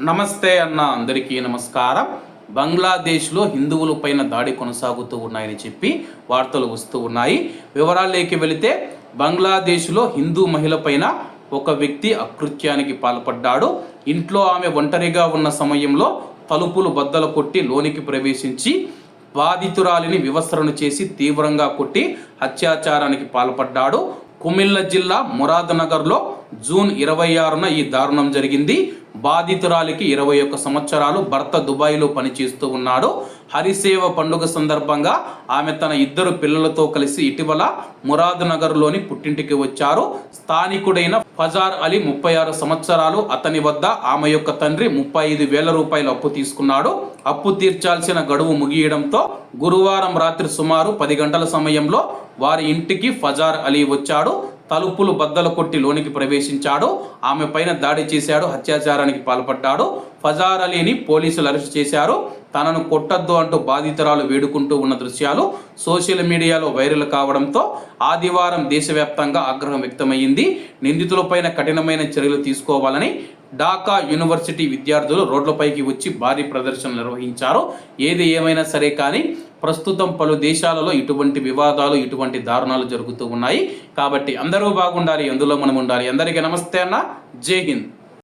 నమస్తే అన్న అందరికీ నమస్కారం. బంగ్లాదేశ్లో హిందువుల పైన దాడి కొనసాగుతూ ఉన్నాయని చెప్పి వార్తలు వస్తూ ఉన్నాయి. వివరాల్లోకి వెళితే బంగ్లాదేశ్లో హిందూ మహిళపైన ఒక వ్యక్తి అకృత్యానికి పాల్పడ్డాడు. ఇంట్లో ఆమె ఒంటరిగా ఉన్న సమయంలో తలుపులు బద్దలు కొట్టి లోనికి ప్రవేశించి బాధితురాలిని వివస్త్రను చేసి తీవ్రంగా కొట్టి అత్యాచారానికి పాల్పడ్డాడు. కుమిల్ల జిల్లా మురాద్నగర్లో జూన్ ఇరవై ఆరున ఈ దారుణం జరిగింది. బాధితురాలికి ఇరవై ఒక్క సంవత్సరాలు భర్త దుబాయ్లో పనిచేస్తూ ఉన్నాడు. హరిసేవ పండుగ సందర్భంగా ఆమె తన ఇద్దరు పిల్లలతో కలిసి ఇటీవల మురాద్నగర్లోని పుట్టింటికి వచ్చారు. స్థానికుడైన ఫజార్ అలీ ముప్పై ఆరు సంవత్సరాలు అతని వద్ద ఆమె యొక్క తండ్రి ముప్పై ఐదు వేల రూపాయలు అప్పు తీసుకున్నాడు. అప్పు తీర్చాల్సిన గడువు ముగియడంతో గురువారం రాత్రి సుమారు పది గంటల సమయంలో వారి ఇంటికి ఫజార్ అలీ వచ్చాడు. తలుపులు బద్దలు కొట్టి లోనికి ప్రవేశించాడు. ఆమె పైన దాడి చేశాడు. అత్యాచారానికి పాల్పడ్డాడు. ఫజార్ అలీని పోలీసులు అరెస్ట్ చేశారు. తనను కొట్టద్దు అంటూ బాధితురాలు వేడుకుంటూ ఉన్న దృశ్యాలు సోషల్ మీడియాలో వైరల్ కావడంతో ఆదివారం దేశవ్యాప్తంగా ఆగ్రహం వ్యక్తమైంది నిందితులపైన కఠినమైన చర్యలు తీసుకోవాలని ఢాకా యూనివర్సిటీ విద్యార్థులు రోడ్లపైకి వచ్చి భారీ ప్రదర్శనలు నిర్వహించారు. ఏది ఏమైనా సరే కానీ ప్రస్తుతం పలు దేశాలలో ఇటువంటి వివాదాలు ఇటువంటి దారుణాలు జరుగుతూ ఉన్నాయి. కాబట్టి అందరూ బాగుండాలి అందులో మనం ఉండాలి. అందరికీ నమస్తే అన్న. జై హింద్.